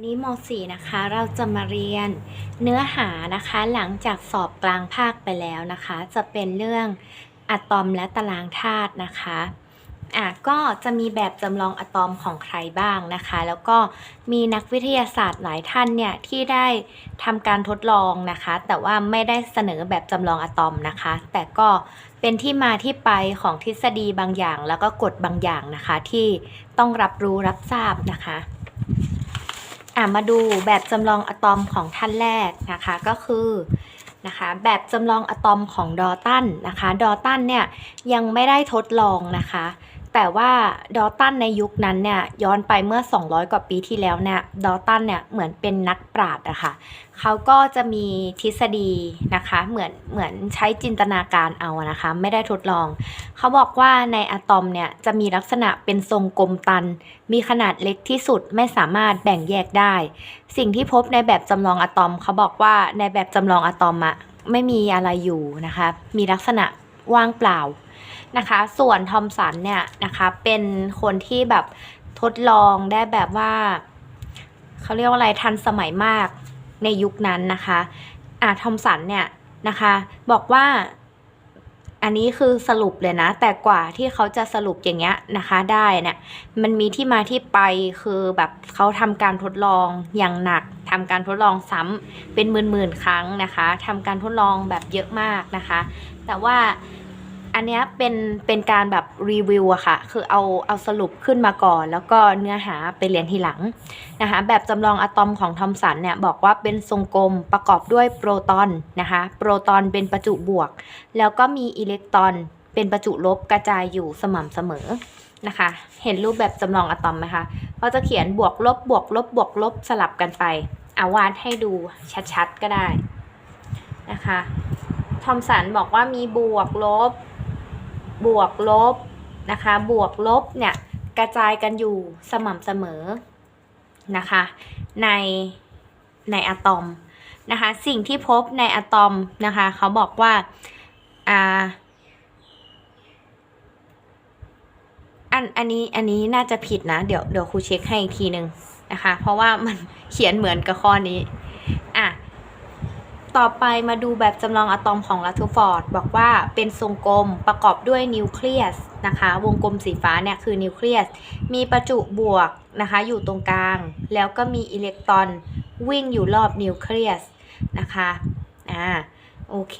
วันนี้ม .4 นะคะเราจะมาเรียนเนื้อหานะคะหลังจากสอบกลางภาคไปแล้วนะคะ จะเป็นเรื่องอะตอมและตารางธาตุนะคะอะก็จะมีแบบจำลองอะตอมของใครบ้างนะคะ แล้วก็มีนักวิทยาศาสตร์หลายท่านเนี่ยที่ได้ทำการทดลองนะคะ แต่ว่าไม่ได้เสนอแบบจำลองอะตอมนะคะ แต่ก็เป็นที่มาที่ไปของทฤษฎีบางอย่าง แล้วก็กฎบางอย่างนะคะที่ต้องรับรู้รับทราบนะคะ อะมาดูแบบจำลองอะตอมของท่านแรกนะคะก็คือนะคะแบบจำลองอะตอมของดอตันนะคะ ดอตันเนี่ยยังไม่ได้ทดลองนะคะ แต่ว่าดอตันในยุคนั้นเนี่ยย้อนไปเมื่อ 200 กว่าปีที่แล้วเนี่ยดอตันเนี่ยเหมือนเป็นนักปราชญ์อะค่ะเขาก็จะมีทฤษฎีนะคะเหมือนเหมือนใช้จินตนาการเอานะคะไม่ได้ทดลอง เขาบอกว่าในอะตอมเนี่ยจะมีลักษณะเป็นทรงกลมตัน มีขนาดเล็กที่สุดไม่สามารถแบ่งแยกได้ สิ่งที่พบในแบบจำลองอะตอม เขาบอกว่าในแบบจำลองอะตอมอะไม่มีอะไรอยู่นะคะมีลักษณะว่างเปล่า นะคะ ส่วนทอมสันเนี่ยนะคะเป็นคนที่แบบทดลองได้แบบว่าเขาเรียกว่าอะไรทันสมัยมากในยุคนั้นนะคะอ่าทอมสันเนี่ยนะคะบอกว่าอันนี้คือสรุปเลยนะ แต่กว่าที่เขาจะสรุปอย่างเงี้ยนะคะได้เนี่ยมันมีที่มาที่ไปคือแบบเขาทำการทดลองอย่างหนักทำการทดลองซ้ำเป็นหมื่นๆครั้งนะคะทำการทดลองแบบเยอะมากนะคะ แต่ว่า อันนี้เป็นเป็นการแบบรีวิวอะค่ะ คือเอาเอาสรุปขึ้นมาก่อน แล้วก็เนื้อหาไปเรียนทีหลังนะคะแบบจำลองอะตอมของทอมสันเนี่ยบอกว่าเป็นทรงกลมประกอบด้วยโปรตอนนะคะโปรตอนเป็นประจุบวก แล้วก็มีอิเล็กตรอนเป็นประจุลบกระจายอยู่สม่ำเสมอนะคะ เห็นรูปแบบจำลองอะตอมไหมคะเขาจะเขียนบวกลบบวกลบบวกลบสลับกันไปอาวาดให้ดูชัดๆก็ได้นะคะทอมสันบอกว่ามีบวกลบ บวกลบนะคะ บวกลบเนี่ยกระจายกันอยู่สม่ำเสมอนะคะ ในในอะตอมนะคะ สิ่งที่พบในอะตอมนะคะ เขาบอกว่าอ่าอันอันนี้อันนี้น่าจะผิดนะ เดี๋ยวเดี๋ยวครูเช็คให้อีกทีหนึ่งนะคะ เพราะว่ามันเขียนเหมือนกับข้อนี้ อะ ต่อไปมาดูแบบจำลองอะตอมของลัตทูฟอร์ดบอกว่าเป็นทรงกลมประกอบด้วยนิวเคลียสนะคะ วงกลมสีฟ้าเนี่ยคือนิวเคลียส มีประจุบวกนะคะอยู่ตรงกลาง แล้วก็มีอิเล็กตรอนวิ่งอยู่รอบนิวเคลียสนะคะอ่าโอเค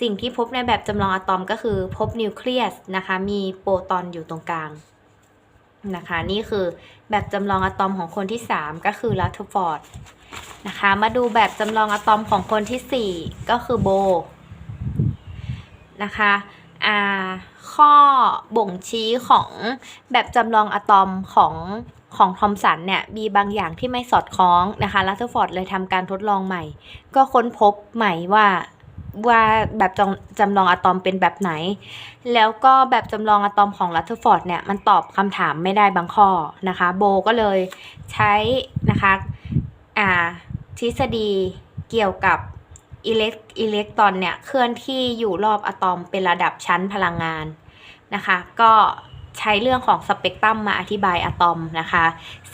สิ่งที่พบในแบบจำลองอะตอมก็คือพบนิวเคลียสนะคะมีโปรตอนอยู่ตรงกลางนะคะนี่คือแบบจำลองอะตอมของคนที่ 3 ก็คือลัตเทอร์ฟอร์ด นะคะ มาดูแบบจำลองอะตอมของคนที่ 4 ก็คือโบนะคะข้อบ่งชี้ของแบบจำลองอะตอมของของทอมสันเนี่ยมีบางอย่างที่ไม่สอดคล้องนะคะลัตเทอร์ฟอร์ดเลยทำการทดลองใหม่ ก็ค้นพบใหม่ว่าว่าแบบจำจำลองอะตอมเป็นแบบไหน แล้วก็แบบจำลองอะตอมของลัตเทอร์ฟอร์ดเนี่ยมันตอบคำถามไม่ได้บางข้อนะคะ โบก็เลยใช้นะคะ อ่าทฤษฎีเกี่ยวกับอิเล็กอิเล็กตรอนเนี่ยเคลื่อนที่อยู่รอบอะตอมเป็นระดับชั้นพลังงานนะคะ ก็ใช้เรื่องของสเปกตรัมมาอธิบายอะตอมนะคะ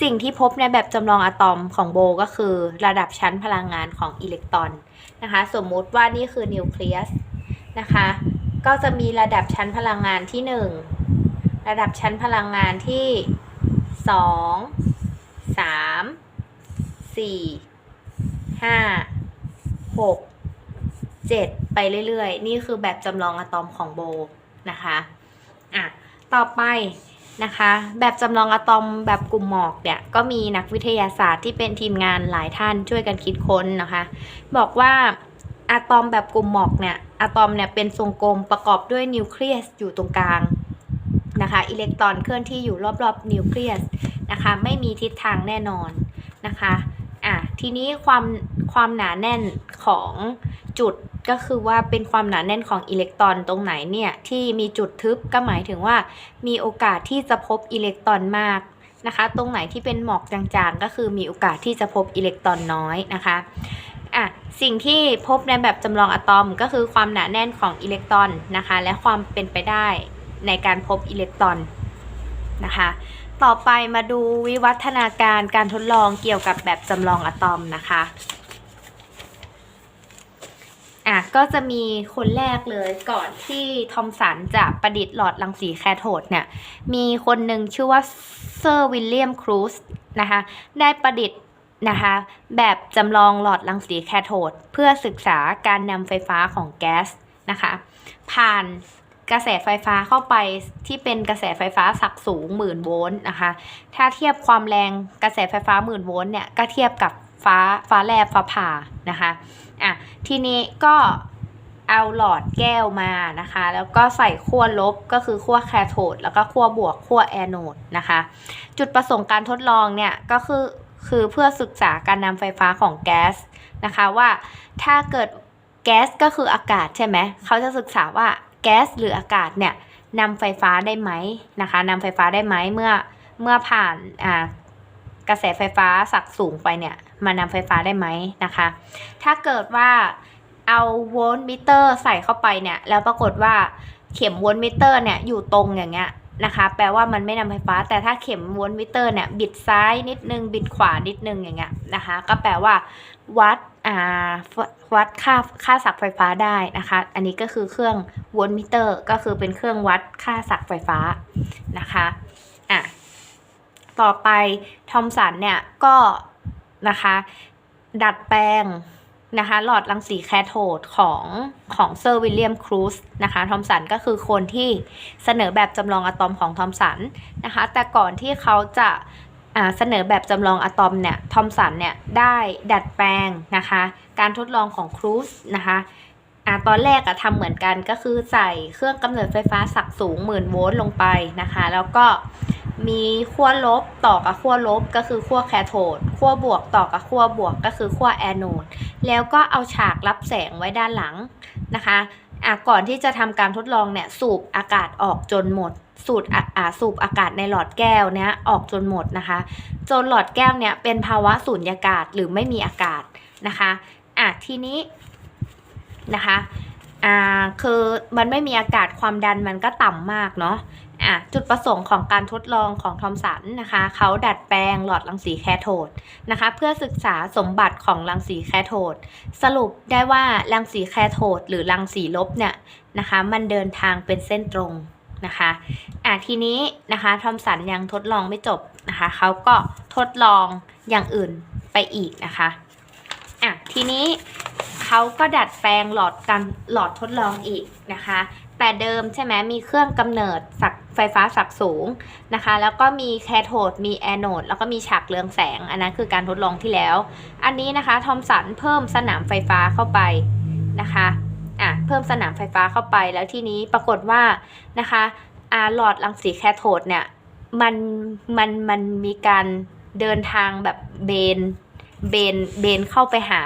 สิ่งที่พบในแบบจำลองอะตอมของโบก็คือระดับชั้นพลังงานของอิเล็กตรอนนะคะ สมมุติว่านี่คือนิวเคลียสนะคะ ก็จะมีระดับชั้นพลังงานที่ 1 ระดับชั้นพลังงานที่ 2 3 4 5 6 7ไปเรื่อยๆ นี่คือแบบจำลองอะตอมของโบนะคะอะต่อไปนะคะ แบบจำลองอะตอมแบบกลุ่มหมอกเนี่ยก็มีนักวิทยาศาสตร์ที่เป็นทีมงานหลายท่านช่วยกันคิดค้นนะคะ บอกว่าอะตอมแบบกลุ่มหมอกเนี่ยอะตอมเนี่ยเป็นทรงกลมประกอบด้วยนิวเคลียสอยู่ตรงกลางนะคะอิเล็กตรอนเคลื่อนที่อยู่รอบๆนิวเคลียสนะคะ ไม่มีทิศทางแน่นอนนะคะ อะทีนี้ความความหนาแน่นของจุดก็คือว่าเป็นความหนาแน่นของอิเล็กตรอนตรงไหนเนี่ยที่มีจุดทึบก็หมายถึงว่ามีโอกาสที่จะพบอิเล็กตรอนมากนะคะ ตรงไหนที่เป็นหมอกจางๆ ก็คือมีโอกาสที่จะพบอิเล็กตรอนน้อยนะคะอะสิ่งที่พบในแบบจำลองอะตอมก็คือความหนาแน่นของอิเล็กตรอนนะคะ และความเป็นไปได้ในการพบอิเล็กตรอนนะคะ ต่อไปมาดูวิวัฒนาการการทดลองเกี่ยวกับแบบจำลองอะตอมนะคะอะก็จะมีคนแรกเลยก่อนที่ทอมสันจะประดิษฐ์หลอดรังสีแคโทดเนี่ยมีคนหนึ่งชื่อว่าเซอร์วิลเลียมครูซนะคะได้ประดิษฐ์นะคะแบบจำลองหลอดรังสีแคโทดเพื่อศึกษาการนำไฟฟ้าของแก๊สนะคะผ่าน กระแสไฟฟ้าเข้าไปที่เป็นกระแสไฟฟ้าสักสูงหมื่นโวลต์นะคะ ถ้าเทียบความแรงกระแสไฟฟ้าหมื่นโวลต์เนี่ยก็เทียบกับฟ้าฟ้าแลบฟ้าผ่านะคะอะทีนี้ก็เอาหลอดแก้วมานะคะ แล้วก็ใส่ขั้วลบก็คือขั้วแคโทดแล้วก็ขั้วบวกขั้วแอนโดนะคะ จุดประสงค์การทดลองเนี่ยก็คือคือเพื่อศึกษาการนำไฟฟ้าของแก๊สนะคะว่าถ้าเกิดแก๊สก็คืออากาศใช่ไหมเขาจะศึกษาว่าแก๊สหรืออากาศเนี่ยนำไฟฟ้าได้ไหมนะคะนำไฟฟ้าได้ไหมเมื่อเมื่อผ่านอ่ากระแสไฟฟ้าสักสูงไปเนี่ยมานำไฟฟ้าได้ไหมนะคะ ถ้าเกิดว่าเอาโวลต์มิเตอร์ใส่เข้าไปเนี่ยแล้วปรากฏว่าเข็มโวลต์มิเตอร์เนี่ยอยู่ตรงอย่างเงี้ย นะคะ แปลว่ามันไม่นำไฟฟ้า แต่ถ้าเข็มโวลต์มิเตอร์เนี่ยบิดซ้ายนิดนึง บิดขวานิดนึงอย่างเงี้ยนะคะ ก็แปลว่า วัดอ่าวัดค่าค่าสักไฟฟ้าได้นะคะ อันนี้ก็คือเครื่องวลต์มิเตอร์ ก็คือเป็นเครื่องวัดค่าสักไฟฟ้านะคะอะต่อไปทอมสันเนี่ยก็นะคะ ดัดแปลง นะคะหลอดรังสีแคโทดของของเซอร์วิลเลียมครูซนะคะทอมสันก็คือคนที่เสนอแบบจำลองอะตอมของทอมสันนะคะแต่ก่อนที่เขาจะเสนอแบบจำลองอะตอมเนี่ยทอมสันเนี่ยได้ดัดแปลงนะคะการทดลองของครูซนะคะอ่าตอนแรกอะทำเหมือนกันก็คือใส่เครื่องกำเนิดไฟฟ้าสักสูงหมื่นโวลต์ลงไปนะคะ แล้วก็ มีขั้วลบต่อกับขั้วลบก็คือขั้วแคโทดขั้วบวกต่อกับขั้วบวกก็คือขั้วแอนโดแล้วก็เอาฉากรับแสงไว้ด้านหลังนะคะอะก่อนที่จะทำการทดลองเนี่ยสูบอากาศออกจนหมด สูดอะอะสูบอากาศในหลอดแก้วเนี้ยออกจนหมดนะคะ จนหลอดแก้วเนี่ยเป็นภาวะสูญญากาศหรือไม่มีอากาศนะคะอะทีนี้นะคะอ่าคือมันไม่มีอากาศความดันมันก็ต่ำมากเนาะ อะจุดประสงค์ของการทดลองของทอมสันนะคะเขาดัดแปลงหลอดรังสีแคโทดนะคะเพื่อศึกษาสมบัติของรังสีแคโทดสรุปได้ว่ารังสีแคโทดหรือรังสีลบเนี่ยนะคะมันเดินทางเป็นเส้นตรงนะคะอะทีนี้นะคะทอมสันยังทดลองไม่จบนะคะเขาก็ทดลองอย่างอื่นไปอีกนะคะอะทีนี้เขาก็ดัดแปลงหลอดการหลอดทดลองอีกนะคะ แต่เดิมใช่ไหมมีเครื่องกำเนิดสัก ไฟฟ้าสักสูงนะคะ แล้วก็มีแคโทดมีแอนโดแล้วก็มีฉากเรืองแสง อันนั้นคือการทดลองที่แล้ว อันนี้นะคะทอมสันเพิ่มสนามไฟฟ้าเข้าไปนะคะอะเพิ่มสนามไฟฟ้าเข้าไปแล้วที่นี้ปรากฏว่านะคะอาหลอดรังสีแคโทดเนี่ยมันมันมันมีการเดินทางแบบเบนเบนเบนเข้าไปหา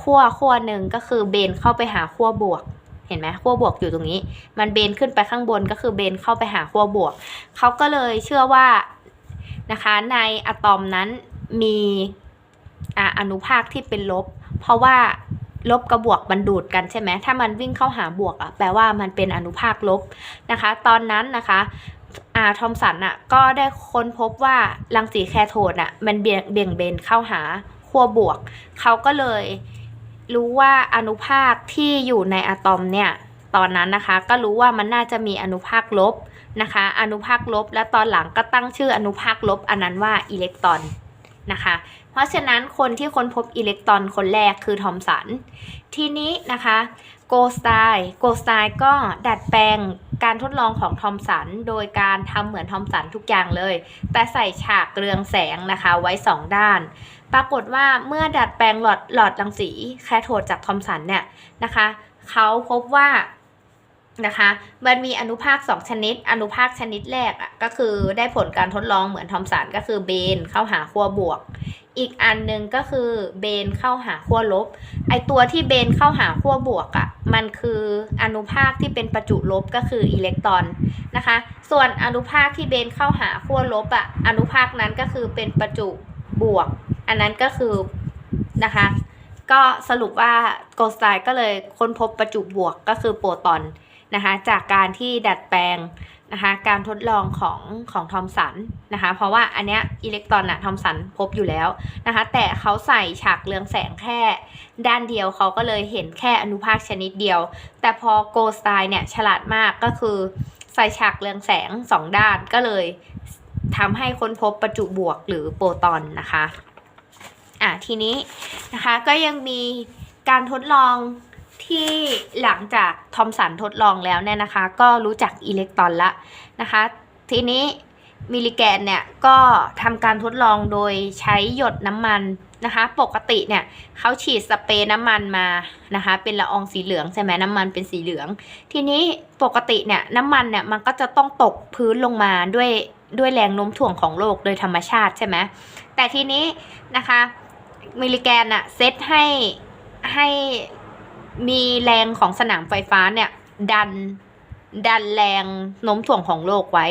ขั้วขั้วหนึ่งก็คือเบนเข้าไปหาขั้วบวก เห็นไหมขั้วบวกอยู่ตรงนี้ มันเบนขึ้นไปข้างบนก็คือเบนเข้าไปหาขั้วบวก เขาก็เลยเชื่อว่านะคะในอะตอมนั้นมีอะอนุภาคที่เป็นลบ เพราะว่าลบกับบวกมันดูดกันใช่ไหมถ้ามันวิ่งเข้าหาบวกอะแปลว่ามันเป็นอนุภาคลบนะคะ ตอนนั้นนะคะอาทอมสันอะก็ได้ค้นพบว่ารังสีแคโทดอะมันเบี่ยงเบนเข้าหาขั้วบวก เขาก็เลย รู้ว่าอนุภาคที่อยู่ในอะตอมเนี่ยตอนนั้นนะคะ ก็รู้ว่ามันน่าจะมีอนุภาคลบนะคะ อนุภาคลบ และตอนหลังก็ตั้งชื่ออนุภาคลบอันนั้นว่าอิเล็กตรอนนะคะ เพราะฉะนั้นคนที่ค้นพบอิเล็กตรอนคนแรกคือทอมสัน ทีนี้นะคะโกสไตน์โกสไตน์ก็ดัดแปลงการทดลองของทอมสัน โดยการทำเหมือนทอมสันทุกอย่างเลย แต่ใส่ฉากเรืองแสงนะคะไว้ 2 ด้าน ปรากฏว่าเมื่อดัดแปลงหลอดหลอดรังสีแคโทดจากทอมสันเนี่ยนะคะเขาพบว่านะคะมันมีอนุภาค 2 ชนิด อนุภาคชนิดแรกอะก็คือได้ผลการทดลองเหมือนทอมสันก็คือเบนเข้าหาขั้วบวก อีกอันหนึ่งก็คือเบนเข้าหาขั้วลบ ไอตัวที่เบนเข้าหาขั้วบวกอะ่ะมันคืออนุภาคที่เป็นประจุลบก็คืออิเล็กตรอนนะคะ ส่วนอนุภาคที่เบนเข้าหาขั้วลบอะ่ะอนุภาคนั้นก็คือเป็นประจุบวก อันนั้นก็คือนะคะ ก็สรุปว่าโกสไตน์ก็เลยค้นพบประจุบวกก็คือโปรตอนนะคะจากการที่ดัดแปลงนะคะการทดลองของของทอมสันนะคะเพราะว่าอันเนี้ยอิเล็กตรอนอะทอมสันพบอยู่แล้วนะคะแต่เขาใส่ฉากเรืองแสงแค่ด้านเดียวเขาก็เลยเห็นแค่อนุภาคชนิดเดียว แต่พอโกสไตน์เนี่ยฉลาดมากก็คือใส่ฉากเรืองแสงสองด้านก็เลยทำให้ค้นพบประจุบวกหรือโปรตอนนะคะ อะทีนี้นะคะก็ยังมีการทดลองที่หลังจากทอมสันทดลองแล้วเนี่ยนะคะ ก็รู้จักอิเล็กตรอนละนะคะ ทีนี้มิลลิแกนเนี่ยก็ทำการทดลองโดยใช้หยดน้ำมันนะคะ ปกติเนี่ยเขาฉีดสเปรย์น้ำมันมานะคะ เป็นละอองสีเหลืองใช่ไหมน้ำมันเป็นสีเหลือง ทีนี้ปกติเนี่ยน้ำมันเนี่ยมันก็จะต้องตกพื้นลงมาด้วยด้วยแรงโน้มถ่วงของโลกโดยธรรมชาติใช่ไหมแต่ทีนี้นะคะ มิลลิแกนอะเซตให้ให้มีแรงของสนามไฟฟ้าเนี่ย ดันดันแรงโน้มถ่วงของโลกไว้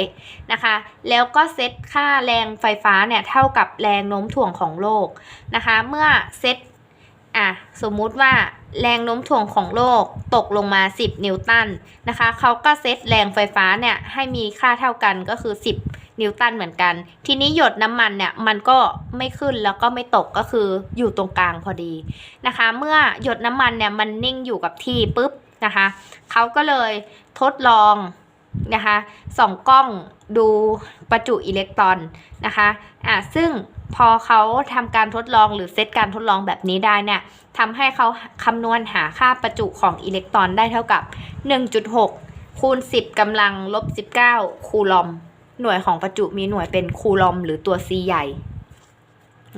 นะคะ แล้วก็เซตค่าแรงไฟฟ้าเนี่ยเท่ากับแรงโน้มถ่วงของโลกนะคะ เมื่อเซตอะสมมุติว่าแรงโน้มถ่วงของโลกตกลงมา 10 นิวตันนะคะเขาก็เซตแรงไฟฟ้าเนี่ยให้มีค่าเท่ากันก็คือ 10 นิวตันเหมือนกัน ทีนี้หยดน้ำมันเนี่ยมันก็ไม่ขึ้นแล้วก็ไม่ตกก็คืออยู่ตรงกลางพอดีนะคะ เมื่อหยดน้ำมันเนี่ยมันนิ่งอยู่กับที่ปุ๊บนะคะเขาก็เลยทดลองนะคะส่องกล้องดูประจุอิเล็กตรอนนะคะอะซึ่งพอเขาทำการทดลองหรือเซตการทดลองแบบนี้ได้เนี่ยทำให้เขาคำนวณหาค่าประจุของอิเล็กตรอนได้เท่ากับ 1.6 คูณ 10กำลังลบ 19 คูลอม หน่วยของประจุมีหน่วยเป็นคูลอมหรือตัว C ใหญ่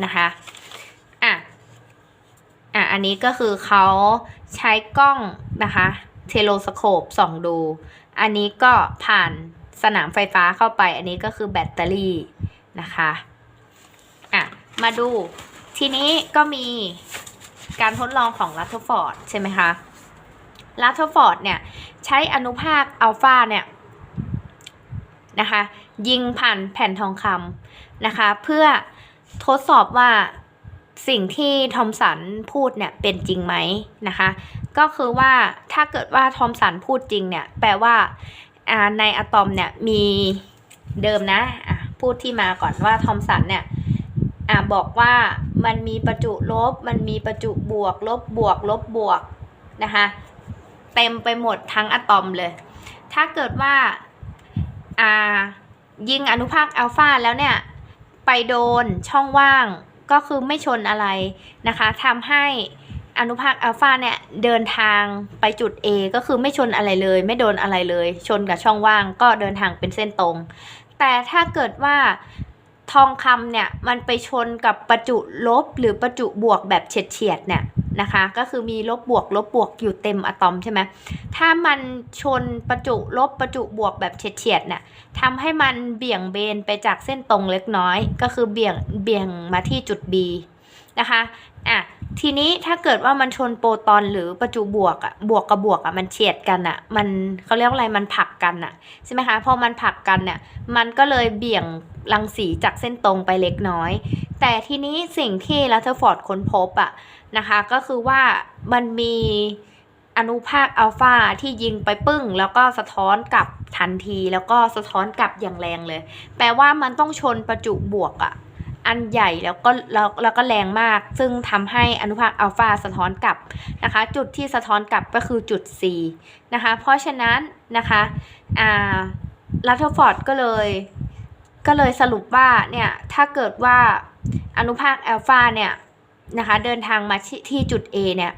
นะคะอะอะอันนี้ก็คือเขาใช้กล้องนะคะเทโลสโคปส่องดู อันนี้ก็ผ่านสนามไฟฟ้าเข้าไป อันนี้ก็คือแบตเตอรี่นะคะอะมาดูทีนี้ก็มีการทดลองของลัตเทอร์ฟอร์ดใช่ไหมคะลัตเทอร์ฟอร์ดเนี่ย ใช้อนุภาคอัลฟาเนี่ย นะคะ ยิงผ่านแผ่นทองคำนะคะ เพื่อทดสอบว่าสิ่งที่ทอมสันพูดเนี่ยเป็นจริงไหมนะคะ ก็คือว่าถ้าเกิดว่าทอมสันพูดจริงเนี่ย แปลว่าในอะตอมเนี่ยมีเดิมนะะพูดที่มาก่อนว่าทอมสันเนี่ยอบอกว่ามันมีประจุลบ มันมีประจุบวก ลบบวก ลบบวกนะคะ เต็มไปหมดทั้งอะตอมเลย ถ้าเกิดว่า ยิงอนุภาคอัลฟาแล้วเนี่ย ไปโดนช่องว่างก็คือไม่ชนอะไรนะคะทำให้อนุภาคอัลฟาเนี่ยเดินทางไปจุด A ก็คือไม่ชนอะไรเลย ไม่โดนอะไรเลย ชนกับช่องว่างก็เดินทางเป็นเส้นตรง แต่ถ้าเกิดว่า ทองคำเนี่ยมันไปชนกับประจุลบหรือประจุบวกแบบเฉียดเฉียดเนี่ยนะคะก็คือมีลบบวกลบบวกอยู่เต็มอะตอมใช่ไหมถ้ามันชนประจุลบประจุบวกแบบเฉียดเฉียดเนี่ยทำให้มันเบี่ยงเบนไปจากเส้นตรงเล็กน้อย ก็คือเบี่ยงเบี่ยงมาที่จุด B นะคะอะทีนี้ถ้าเกิดว่ามันชนโปรตอนหรือประจุบวกอะบวกกับบวกอะมันเฉียดกันอะมันเขาเรียกอะไรมันผลักกันอะใช่ไหมคะพอมันผลักกันเนี่ยมันก็เลยเบี่ยง รังสีจากเส้นตรงไปเล็กน้อย แต่ทีนี้สิ่งที่ลัตเทอร์ฟอร์ดค้นพบอะนะคะ ก็คือว่ามันมีอนุภาคอัลฟาที่ยิงไปปึ้ง แล้วก็สะท้อนกลับทันที แล้วก็สะท้อนกลับอย่างแรงเลย แปลว่ามันต้องชนประจุบวกอะอันใหญ่แล้วก็แล้วแล้วก็แรงมาก ซึ่งทำให้อนุภาคอัลฟาสะท้อนกลับนะคะ จุดที่สะท้อนกลับก็คือจุด C นะคะ เพราะฉะนั้นนะคะอ่าลัตเทอร์ฟอร์ดก็เลย ก็เลยสรุปว่าเนี่ยถ้าเกิดว่าอนุภาคอัลฟาเนี่ยนะคะเดินทางมาที่จุด A เนี่ย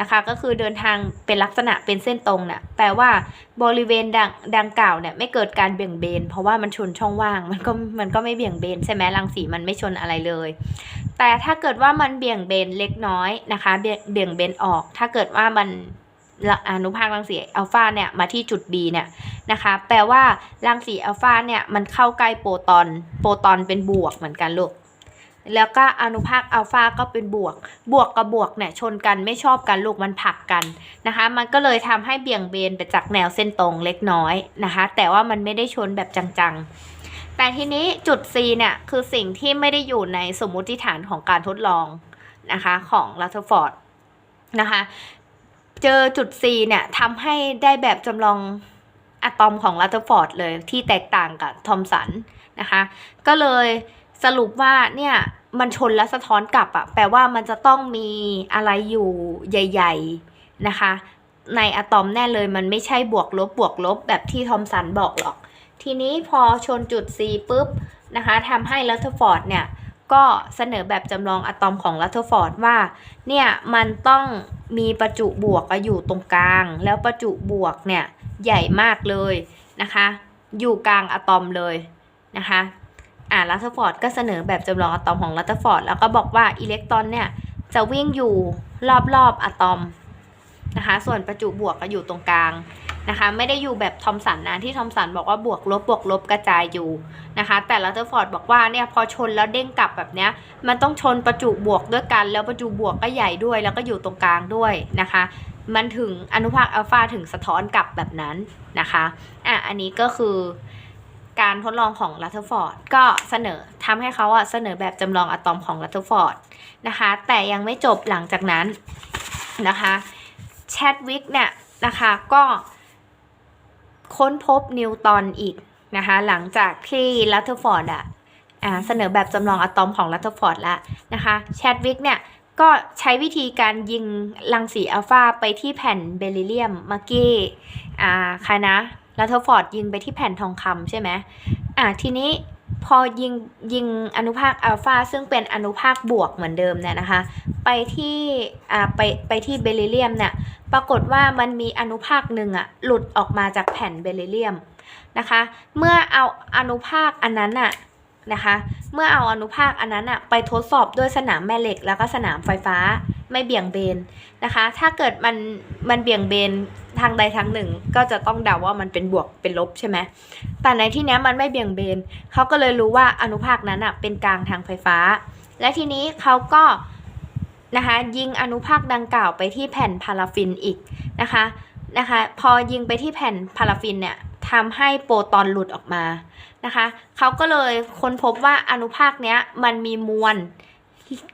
นะคะก็คือเดินทางเป็นลักษณะเป็นเส้นตรงเนี่ยแปลว่าบริเวณดังดังกล่าวเนี่ยไม่เกิดการเบี่ยงเบน เพราะว่ามันชนช่องว่างมันก็มันก็ไม่เบี่ยงเบนใช่ไหมรังสีมันไม่ชนอะไรเลย แต่ถ้าเกิดว่ามันเบี่ยงเบนเล็กน้อยนะคะเบี่ยงเบนออก ถ้าเกิดว่ามัน อนุภาครังสีอัลฟาเนี่ยมาที่จุด B เนี่ยนะคะแปลว่ารังสีอัลฟาเนี่ยมันเข้าใกล้โปรตอนโปรตอนเป็นบวกเหมือนกันลูกแล้วก็อนุภาคอัลฟาก็เป็นบวก บวกกับบวกเนี่ยชนกันไม่ชอบกันลูกมันผลักกันนะคะ มันก็เลยทำให้เบี่ยงเบนไปจากแนวเส้นตรงเล็กน้อยนะคะ แต่ว่ามันไม่ได้ชนแบบจังๆ แต่ทีนี้จุด C เนี่ยคือสิ่งที่ไม่ได้อยู่ในสมมุติฐานของการทดลองนะคะของลัตเทอร์ฟอร์ดนะคะ เจอจุด C เนี่ยทำให้ได้แบบจำลองอะตอมของลัตเทอร์ฟอร์ดเลยที่แตกต่างกับทอมสันนะคะ ก็เลยสรุปว่าเนี่ยมันชนและสะท้อนกลับอะแปลว่ามันจะต้องมีอะไรอยู่ใหญ่ ๆนะคะ ในอะตอมแน่เลยมันไม่ใช่บวกลบบวกลบแบบที่ทอมสันบอกหรอก ทีนี้พอชนจุด C ปุ๊บนะคะทำให้ลัตเทอร์ฟอร์ดเนี่ย ก็เสนอแบบจำลองอะตอมของลัตเทอร์ฟอร์ดว่า เนี่ยมันต้องมีประจุบวกอยู่ตรงกลาง แล้วประจุบวกเนี่ยใหญ่มากเลยนะคะ อยู่กลางอะตอมเลยนะคะอ่าลัตเทอร์ฟอร์ดก็เสนอแบบจำลองอะตอมของลัตเทอร์ฟอร์ดแล้วก็บอกว่าอิเล็กตรอนเนี่ยจะวิ่งอยู่รอบๆอะตอมนะคะ ส่วนประจุบวกก็อยู่ตรงกลาง นะคะ ไม่ได้อยู่แบบทอมสันนะที่ทอมสันบอกว่าบวกลบบวกลบกระจายอยู่นะคะ แต่ลัตเตอร์ฟอร์ดบอกว่าเนี่ยพอชนแล้วเด้งกลับแบบเนี้ยมันต้องชนประจุบวกด้วยกันแล้วประจุบวกก็ใหญ่ด้วย แล้วก็อยู่ตรงกลางด้วยนะคะ มันถึงอนุภาคอัลฟาถึงสะท้อนกลับแบบนั้นนะคะอะอันนี้ก็คือการทดลองของลัตเตอร์ฟอร์ดก็เสนอทำให้เขาอะเสนอแบบจำลองอะตอมของลัตเตอร์ฟอร์ดนะคะ แต่ยังไม่จบหลังจากนั้นนะคะแชดวิกเนี่ยนะคะก็ ค้นพบนิวตันอีกนะคะหลังจากที่ลัตเทอร์ฟอร์ดอะอะเสนอแบบจำลองอะตอมของลัตเทอร์ฟอร์ดแล้วนะคะแชดวิกเนี่ยก็ใช้วิธีการยิงรังสีอัลฟาไปที่แผ่นเบริเลียมมากี้อ่าคะนะลัตเทอร์ฟอร์ดยิงไปที่แผ่นทองคำใช่ไหมอ่าทีนี้ พอยิงยิงอนุภาคอัลฟาซึ่งเป็นอนุภาคบวกเหมือนเดิมเนี่ยนะคะ ไปที่อ่าไปไปที่เบริเลียมเนี่ยปรากฏว่ามันมีอนุภาคหนึ่งอะหลุดออกมาจากแผ่นเบริเลียมนะคะ เมื่อเอาอนุภาคอันนั้นอะนะคะ เมื่อเอาอนุภาคอันนั้นอะไปทดสอบด้วยสนามแม่เหล็กแล้วก็สนามไฟฟ้า ไม่เบี่ยงเบนนะคะ ถ้าเกิดมันมันเบี่ยงเบนทางใดทางหนึ่ง ก็จะต้องเดาว่ามันเป็นบวกเป็นลบใช่ไหมแต่ในที่นี้มันไม่เบี่ยงเบนเขาก็เลยรู้ว่าอนุภาคนั้นอะเป็นกลางทางไฟฟ้า และทีนี้เขาก็นะคะยิงอนุภาคดังกล่าวไปที่แผ่นพาราฟินอีกนะคะนะคะ พอยิงไปที่แผ่นพาราฟินเนี่ยทำให้โปรตอนหลุดออกมานะคะเขาก็เลยค้นพบว่าอนุภาคเนี้ยมันมีมวล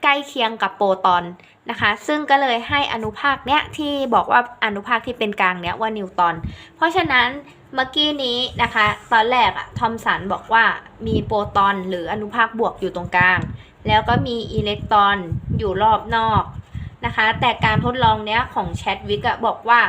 ใกล้เคียงกับโปรตอนนะคะ ซึ่งก็เลยให้อนุภาคเนี้ยที่บอกว่าอนุภาคที่เป็นกลางเนี้ยว่านิวตันเพราะฉะนั้นเมื่อกี้นี้นะคะ ตอนแรกอะทอมสันบอกว่ามีโปรตอนหรืออนุภาคบวกอยู่ตรงกลาง แล้วก็มีอิเล็กตรอนอยู่รอบนอกนะคะ แต่การทดลองเนี้ยของแชดวิกอะบอกว่า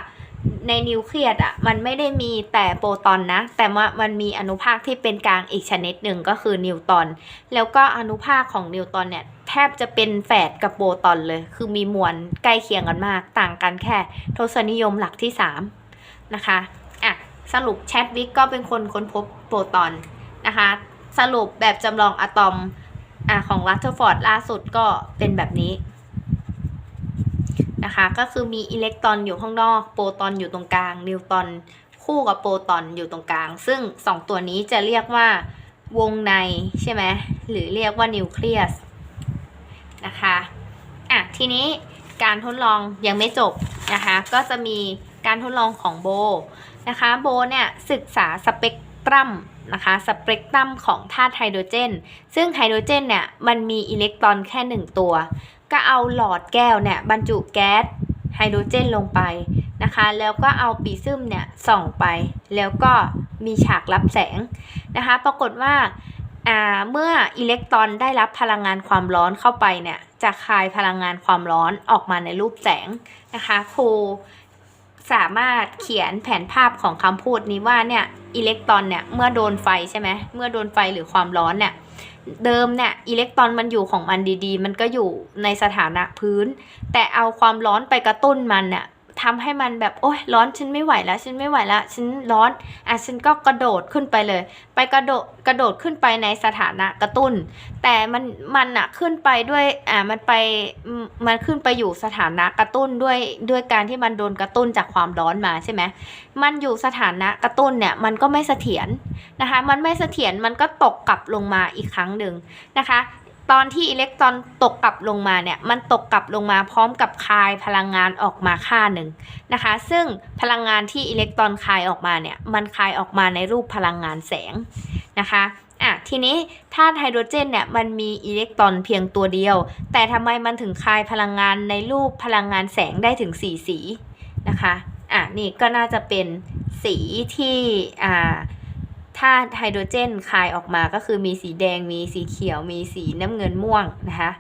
ในนิวเคลียสอะมันไม่ได้มีแต่โปรตอนนะ แต่ว่ามันมีอนุภาคที่เป็นกลางอีกชนิดหนึ่งก็คือนิวตอนแล้วก็อนุภาคของนิวตอนเนี่ย แทบจะเป็นแฝดกับโปรตอนเลย คือมีมวลใกล้เคียงกันมาก ต่างกันแค่ทศนิยมหลักที่ 3 นะคะอะสรุปแชดวิกก็เป็นคนค้นพบโปรตอนนะคะ สรุปแบบจำลองอะตอมอะของรัตเทอร์ฟอร์ดล่าสุดก็เป็นแบบนี้นะคะ ก็คือมีอิเล็กตรอนอยู่ข้างนอก โปรตอนอยู่ตรงกลาง นิวตรอนคู่กับโปรตอนอยู่ตรงกลาง ซึ่ง 2 ตัวนี้จะเรียกว่าวงในใช่ไหมหรือเรียกว่านิวเคลียส นะคะอะทีนี้การทดลองยังไม่จบนะคะ ก็จะมีการทดลองของโบนะคะโบเนี่ยศึกษาสเปกตรัมนะคะสเปกตรัมของธาตุไฮโดรเจน ซึ่งไฮโดรเจนเนี่ยมันมีอิเล็กตรอนแค่ 1 ตัว ก็เอาหลอดแก้วเนี่ยบรรจุแก๊สไฮโดรเจนลงไปนะคะ แล้วก็เอาปีซึมเนี่ยส่องไป แล้วก็มีฉากรับแสงนะคะ ปรากฏว่า เมื่ออิเล็กตรอนได้รับพลังงานความร้อนเข้าไปเนี่ยจะคายพลังงานความร้อนออกมาในรูปแสงนะคะครูสามารถเขียนแผนภาพของคำพูดนี้ว่าเนี่ยอิเล็กตรอนเนี่ยเมื่อโดนไฟใช่ไหมเมื่อโดนไฟหรือความร้อนเนี่ยเดิมเนี่ยอิเล็กตรอนมันอยู่ของมันดีๆ มันก็อยู่ในสถานะพื้น แต่เอาความร้อนไปกระตุ้นมันเนี่ย ทำให้มันแบบโอ๊ยร้อนฉันไม่ไหวแล้วฉันไม่ไหวแล้วฉันร้อนอะฉันก็กระโดดขึ้นไปเลย ไปกระโดดกระโดดขึ้นไปในสถานะกระตุ้น แต่มันมันอะขึ้นไปด้วยอ่ามันไปมันขึ้นไปอยู่สถานะกระตุ้นด้วยด้วยการที่มันโดนกระตุ้นจากความร้อนมาใช่ไหมมันอยู่สถานะกระตุ้นเนี่ยมันก็ไม่เสถียรนะคะ มันไม่เสถียรมันก็ตกกลับลงมาอีกครั้งหนึ่งนะคะ ตอนที่อิเล็กตรอนตกกลับลงมาเนี่ยมันตกกลับลงมาพร้อมกับคายพลังงานออกมาค่าหนึ่งนะคะ ซึ่งพลังงานที่อิเล็กตรอนคายออกมาเนี่ยมันคายออกมาในรูปพลังงานแสงนะคะอะทีนี้ธาตุไฮโดรเจนเนี่ยมันมีอิเล็กตรอนเพียงตัวเดียว แต่ทำไมมันถึงคายพลังงานในรูปพลังงานแสงได้ถึง4สีนะคะอะนี่ก็น่าจะเป็นสีที่อ่า ธาตุไฮโดรเจนคายออกมาก็คือมีสีแดงมีสีเขียว มีสีน้ำเงินม่วงนะคะ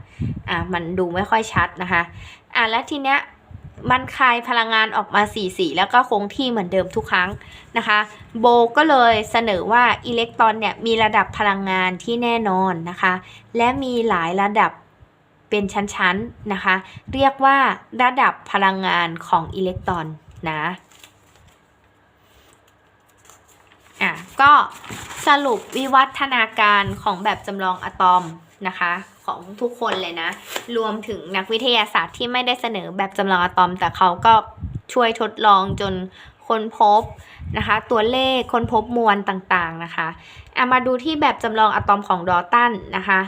อะมันดูไม่ค่อยชัดนะคะอะแล้วทีเนี้ยมันคายพลังงานออกมาสีสีแล้วก็คงที่เหมือนเดิมทุกครั้งนะคะ โบก็เลยเสนอว่าอิเล็กตรอนเนี่ยมีระดับพลังงานที่แน่นอนนะคะ และมีหลายระดับเป็นชั้นๆนะคะ เรียกว่าระดับพลังงานของอิเล็กตรอนนะ อะก็สรุปวิวัฒนาการของแบบจำลองอะตอมนะคะของทุกคนเลยนะ รวมถึงนักวิทยาศาสตร์ที่ไม่ได้เสนอแบบจำลองอะตอม แต่เขาก็ช่วยทดลองจนค้นพบนะคะตัวเลขค้นพบมวลต่างๆนะคะเอามาดูที่แบบจำลองอะตอมของดอตันนะคะ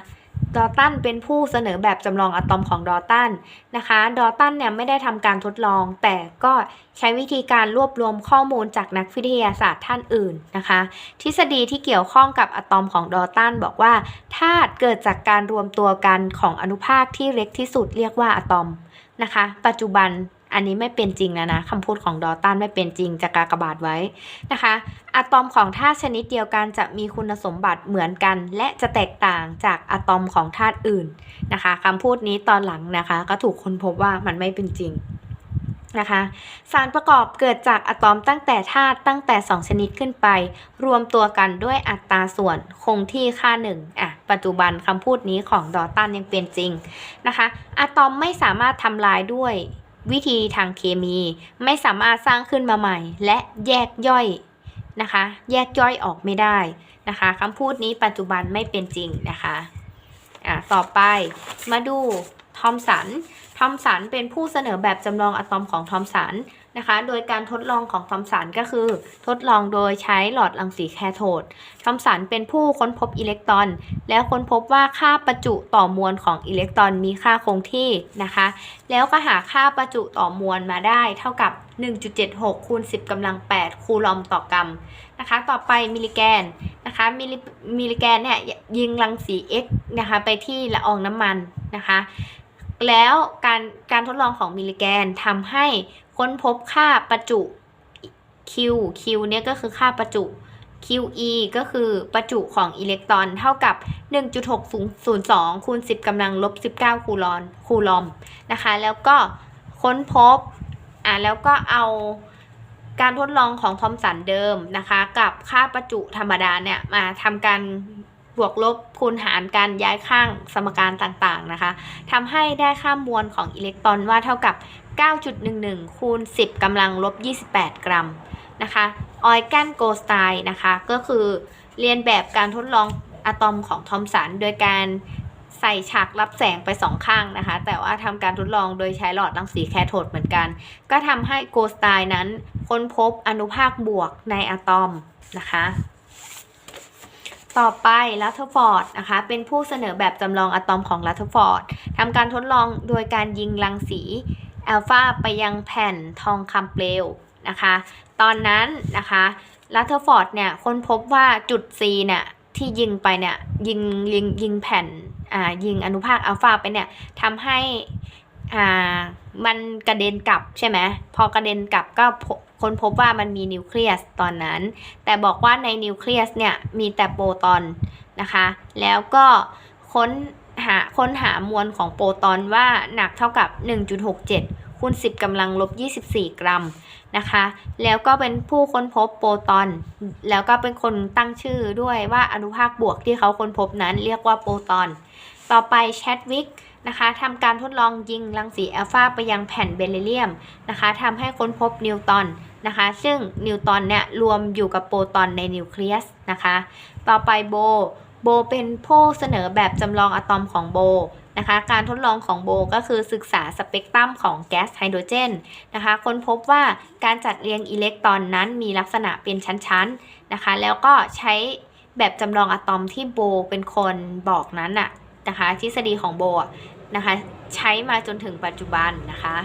ดอตันเป็นผู้เสนอแบบจำลองอะตอมของดอตันนะคะ ดอตันเนี่ยไม่ได้ทำการทดลอง แต่ก็ใช้วิธีการรวบรวมข้อมูลจากนักวิทยาศาสตร์ท่านอื่นนะคะ ทฤษฎีที่เกี่ยวข้องกับอะตอมของดอตันบอกว่าธาตุเกิดจากการรวมตัวกันของอนุภาคที่เล็กที่สุดเรียกว่าอะตอมนะคะ ปัจจุบัน อันนี้ไม่เป็นจริงแล้วนะคำพูดของดอตันไม่เป็นจริงจะกากบาทไว้นะคะ อะตอมของธาตุชนิดเดียวกันจะมีคุณสมบัติเหมือนกัน และจะแตกต่างจากอะตอมของธาตุอื่นนะคะคำพูดนี้ตอนหลังนะคะ ก็ถูกค้นพบว่ามันไม่เป็นจริงนะคะสารประกอบเกิดจากอะตอมตั้งแต่ธาตุตั้งแต่ 2 ชนิดขึ้นไป รวมตัวกันด้วยอัตราส่วนคงที่ค่าหนึ่งอะปัจจุบันคำพูดนี้ของดอตันยังเป็นจริงนะคะอะตอมไม่สามารถทำลายด้วย วิธีทางเคมี ไม่สามารถสร้างขึ้นมาใหม่ และแยกย่อยนะคะ แยกย่อยออกไม่ได้นะคะคำพูดนี้ปัจจุบันไม่เป็นจริงนะคะอ่าต่อไปมาดูทอมสันทอมสันเป็นผู้เสนอแบบจำลองอะตอมของทอมสัน นะคะ โดยการทดลองของทอมสันก็คือ ทดลองโดยใช้หลอดรังสีแคโทดทอมสันเป็นผู้ค้นพบอิเล็กตรอน แล้วค้นพบว่าค่าประจุต่อมวลของอิเล็กตรอนมีค่าคงที่นะคะ แล้วก็หาค่าประจุต่อมวลมาได้เท่ากับ 1.76 คูณ 10กำลัง 8 คูลอมต่อกรัมนะคะ ต่อไปมิลลิแกนนะคะมิลลิมิลลิแกนเนี่ยยิงรังสี X นะคะไปที่ละอองน้ำมันนะคะแล้วการการทดลองของมิลลิแกนทำให้ ค้นพบค่าประจุ Q Q เนี่ยก็คือค่าประจุ QE ก็คือประจุของอิเล็กตรอนเท่ากับ 1.602 คูณ 10กำลังลบ 19 คูลอนคูลอมนะคะ แล้วก็ค้นพบ อ่าแล้วก็เอาการทดลองของทอมสันเดิมนะคะ กับค่าประจุธรรมดาเนี่ย มาทำการบวกลบคูณหารการย้ายข้างสมการต่างๆนะคะทำให้ได้ค่ามวลของอิเล็กตรอนว่าเท่ากับ 9.11 คูณ 10กำลังลบ 28 กรัมนะคะออยแกนโกสไตน์นะคะ ก็คือเรียนแบบการทดลองอะตอมของทอมสันโดยการใส่ฉากรับแสงไปสองข้างนะคะ แต่ว่าทำการทดลองโดยใช้หลอดรังสีแคโทดเหมือนกัน ก็ทำให้โกสไตน์นั้นค้นพบอนุภาคบวกในอะตอมนะคะ ต่อไปลัตเทอร์ฟอร์ดนะคะ เป็นผู้เสนอแบบจำลองอะตอมของลัตเทอร์ฟอร์ดทำการทดลองโดยการยิงรังสี อัลฟาไปยังแผ่นทองคำเปลวนะคะ ตอนนั้นนะคะลัตเทอร์ฟอร์ดเนี่ยค้นพบว่าจุด C เนี่ยที่ยิงไปเนี่ยยิงยิงยิงแผ่นอ่ายิงอนุภาคอัลฟาไปเนี่ยทำให้อ่ามันกระเด็นกลับใช่ไหมพอกระเด็นกลับก็พบค้นพบว่ามันมีนิวเคลียสตอนนั้น แต่บอกว่าในนิวเคลียสเนี่ยมีแต่โปรตอนนะคะ แล้วก็ค้น หาค้นหามวลของโปรตอนว่าหนักเท่ากับ 1.67คูณ10กำลังลบ 24 กรัมนะคะ แล้วก็เป็นผู้ค้นพบโปรตอน แล้วก็เป็นคนตั้งชื่อด้วยว่าอนุภาคบวกที่เขาค้นพบนั้นเรียกว่าโปรตอน ต่อไปแชดวิกนะคะทำการทดลองยิงรังสีอัลฟาไปยังแผ่นเบริเลียมนะคะทำให้ค้นพบนิวตอนนะคะ ซึ่งนิวตอนเนี่ยรวมอยู่กับโปรตอนในนิวเคลียสนะคะ ต่อไปโบ โบเป็นผู้เสนอแบบจำลองอะตอมของโบนะคะ การทดลองของโบก็คือศึกษาสเปกตรัมของแก๊สไฮโดรเจนนะคะ ค้นพบว่าการจัดเรียงอิเล็กตรอนนั้นมีลักษณะเป็นชั้นๆนะคะ แล้วก็ใช้แบบจำลองอะตอมที่โบเป็นคนบอกนั้นน่ะนะคะ ทฤษฎีของโบนะคะใช้มาจนถึงปัจจุบันนะคะ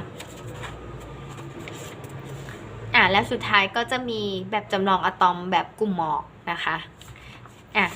อะและสุดท้ายก็จะมีแบบจำลองอะตอมแบบกลุ่มหมอกนะคะอะ